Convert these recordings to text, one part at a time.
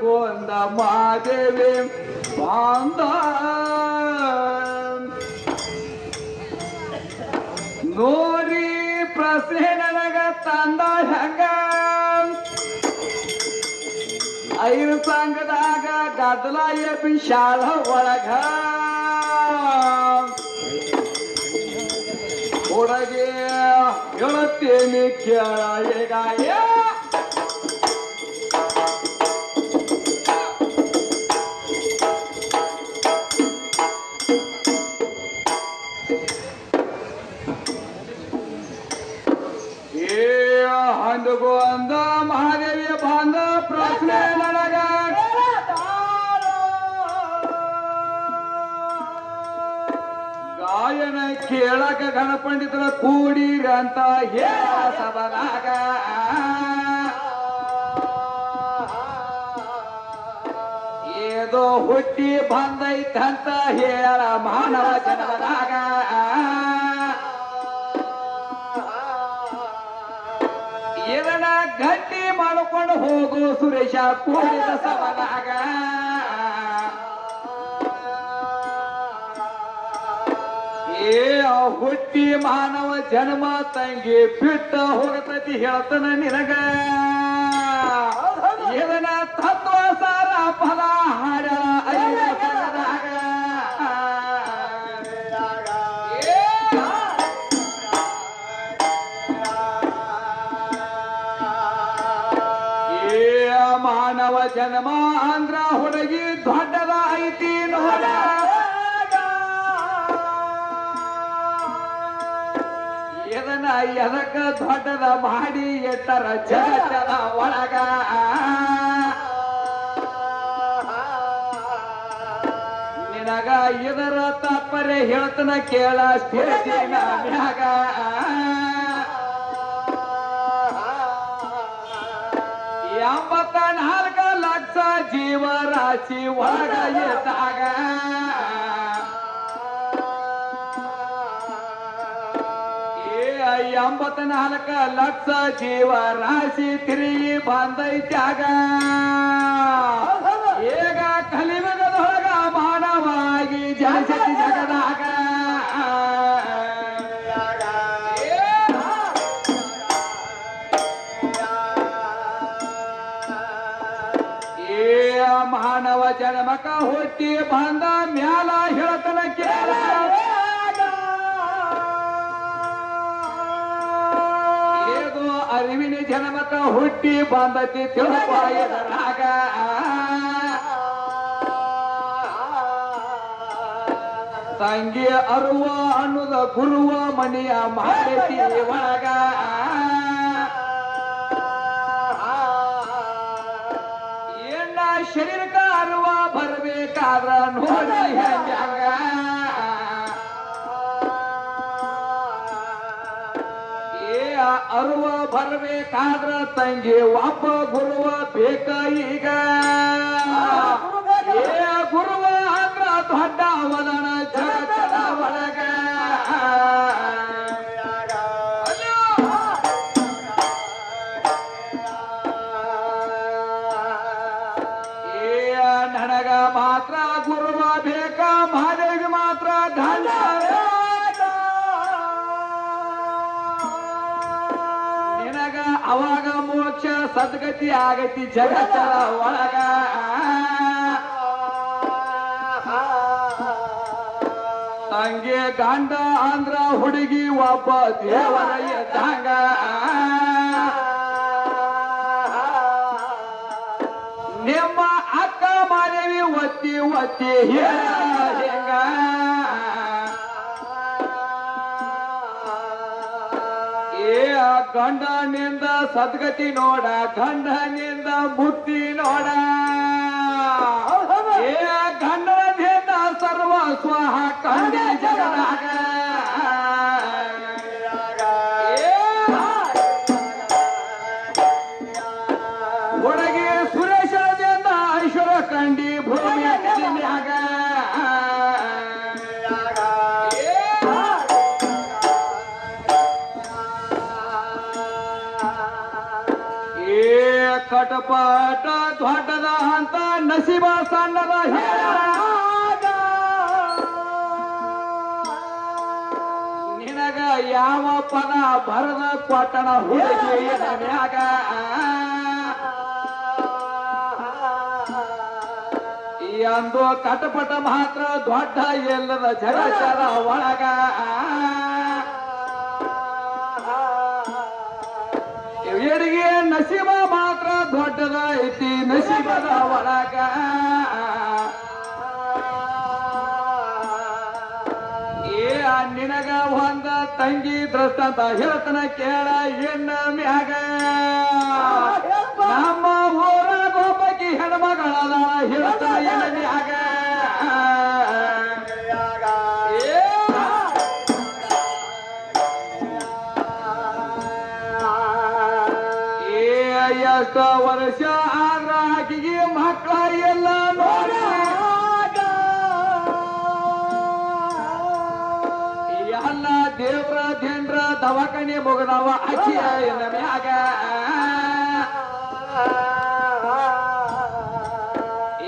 ಗೋಂದ ಮಾದೇವಿ ಬಾಂಧ. ನೋಡಿ ಪ್ರಶ್ನೆ ನನಗ ತಂದ ಹೆಂಗ. ಐರು ಸಂಘದಾಗ ಗದ್ದಲ ಎಬ್ಬಿ ಶಾಲ ಒಳಗ. ಒಳಗೆ ಹೇಳುತ್ತೇನೆ ಕೇಳ, ಈಗ ಬಾಂಧ ಪ್ರಶ್ನೆ ನನಗ ಗಾಯನ ಕೇಳಕ ಗಣಪಂಡಿತರ ಕೂಡಿರಂತ ಹೇಳ ಸಬನಾಗ ಏದೋ ಹುಟ್ಟಿ ಬಂದೈತಂತ ಹೇಳ ಮಾನವ ಜನದಾಗ ಸುರೇಶ ಕೂಡಿದ ಸವನಾಗ ಏ ಹುಟ್ಟಿ ಮಾನವ ಜನ್ಮ ತಂಗಿ ಬಿಟ್ಟ ಹೋಗತೈತಿ ಹೇಳ್ತಾನ ನಿನಗ. ಮಾನವ ಜನ್ಮ ಅಂದ್ರ ಹುಡುಗಿ ದೊಡ್ಡದ ಐತಿ ನೋಡ. ಇದನ್ನ ಎದಕ್ಕ ದೊಡ್ಡದ ಮಾಡಿ ಎಟ್ಟರ ಜಗತ್ತದ ಒಳಗ. ನಿನಗ ಇದರ ತಾತ್ಪರ್ಯ ಹೇಳ್ತನ ಕೇಳ ಸ್ಥಿರಾಗ ಎಂಬತ್ತ ನಾಲ್ಕ ಜೀವರಾಶಿ ಒಳಗ ಇದ್ದಾಗ ಏ ಎಂಬತ್ತ ನಾಲ್ಕ ಲಕ್ಷ ಜೀವರಾಶಿ ತಿರುಗಿ ಬಂದೈತ್ಯಾಗ. ಮಾನವ ಜನ್ಮಕ ಹುಟ್ಟಿ ಬಂದ ಮ್ಯಾಲ ಹೇಳತನ ಕೇಳ. ಏದು ಅರಿವಿನ ಜನಮಕ ಹುಟ್ಟಿ ಬಂದತಿ ತಿಳುಪ ಎದರಾಗ. ತಂಗಿ ಅರುವ ಅನ್ನುದ ಗುರುವ ಮನೆಯ ಮಾಡತಿ ಒಳಗ. ಬರ್ಬೇಕಾದ್ರ ನೋಡಿ ಹೆಂಗ ಏ ಅರುವ ಬರ್ಬೇಕಾದ್ರ ತಂಗಿ ಒಬ್ಬ ಗುರುವ ಬೇಕ ಈಗ? ಗುರುವ ಬೇಕ? ಮಹಾದೇವಿಗೆ ಮಾತ್ರ ಗಂಡ ನಿನಗ ಅವಾಗ ಮೋಕ್ಷ, ಸದ್ಗತಿ ಆಗತಿ ಜಗತ್ತ ಒಳಗ. ತಂಗೆ, ಗಂಡ ಅಂದ್ರ ಹುಡುಗಿ, ಒಬ್ಬ ದೇವರ ಎದ್ದಂಗ ನಿಮ್ಮ ಅಕ್ಕ ಮಾದೇವಿ ಒತ್ತಿ ಒತ್ತಿ ಹೇಳ ಏ ಗಂಡನಿಂದ ಸದ್ಗತಿ ನೋಡ ಗಂಡನಿಂದ ಮುಕ್ತಿ ನೋಡ. ಕಟಪಾಟ ದೊಡ್ಡದ ಅಂತ ನಸೀಬ ಸಣ್ಣದ ನಿನಗ ಯಾವ ಪದ ಬರದ ಕೊಟ್ಟಣ ಹುಡುಗಿ ಮ್ಯಾಗ ಅಂದು ಕಟಪಟ ಮಾತ್ರ ದೊಡ್ಡ ಎಲ್ಲದ ಜಗಚರ ಒಳಗ. ಎಡಿಗೆ ನಸೀಬ ಮಾತ್ರ ದೊಡ್ಡದ ಐತಿ ನಸೀಬದ ಒಳಗ. ಏ ನಿನಗ ಒಂದ ತಂಗಿ ದೃಷ್ಟಂತ ಹೇಳ್ತನ ಕೇಳ ಎನ್ನ ಮ್ಯಾಗ. ನಮ್ಮ ಊರ ಒಬ್ಬಕಿ ಹೆಣ್ಮಗಳ ಹೇಳ್ತನ ಎನ್ನ ಮ್ಯಾಗ. ವರ್ಷ ಆದ್ರ ಆಕಿಗೆ ಮಕ್ಕಳ ಎಲ್ಲ ನೋಡ. ಎಲ್ಲ ದೇವ್ರ ಧೇಂದ್ರ ದವಾಖಾನೆ ಮುಗದವ ಅಕ್ಕಿಯ ಮ್ಯಾಗ.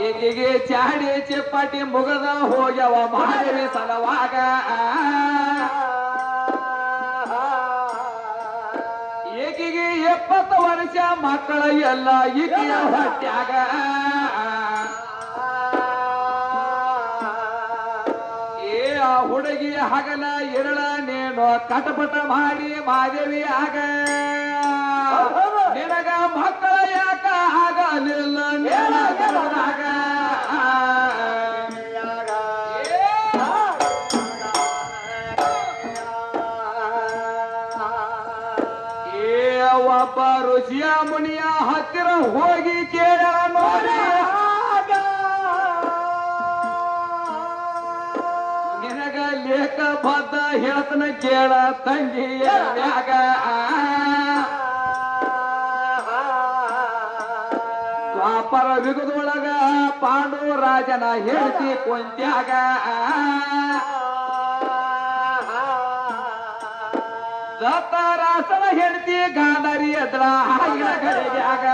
ಈಗಿಗೆ ಚಾಡಿ ಚಿಪ್ಪಾಟಿ ಮುಗದ ಹೋಗ್ಯವ ಮಹಾದೇವಿ ಸಲವಾಗ. ವರ್ಷ ಮಕ್ಕಳ ಎಲ್ಲ ಈಕೆಯ ಹೊಟ್ಯಾಗ. ಏ, ಆ ಹುಡುಗಿ ಹಗಲ ಎರಳ ನೇನು ಕಟಪಟ ಮಾಡಿ ಮಾದೇವಿ ಆಗ ನಿನಗ ಮಕ್ಕಳ ಯಾಕ ಆಗಲಿಲ್ಲ ನಿನ್ನ ಒಬ್ಬ ಋಷಿಯ ಮುನಿಯ ಹತ್ತಿರ ಹೋಗಿ ಕೇಳ ನೋಡಿ. ನಿನಗ ಲೇಖ ಬದ್ದ ಹೇಳ್ತನ ಕೇಳ ತಂಗಿ ಮ್ಯಾಗ. ದ್ವಾಪರ ವಿಗದೊಳಗ ಪಾಂಡು ರಾಜನ ಹೇಳ್ತಿ ಕೊಂತ್ಯಾಗ ದತ್ತರಾಸನ ಹೆಂಡತಿ ಗಾಂಧಾರಿ ಅದ್ರ ಹಾಗಿನ ಕಡೆಯಾಗ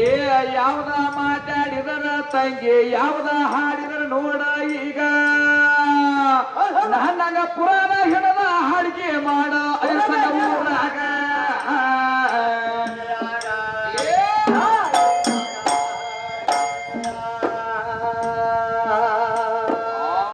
ಏ ಯಾವ್ದ ಮಾತಾಡಿದರ ತಂಗಿ ಯಾವ್ದ ಹಾಡಿದರ ನೋಡ ಈಗ.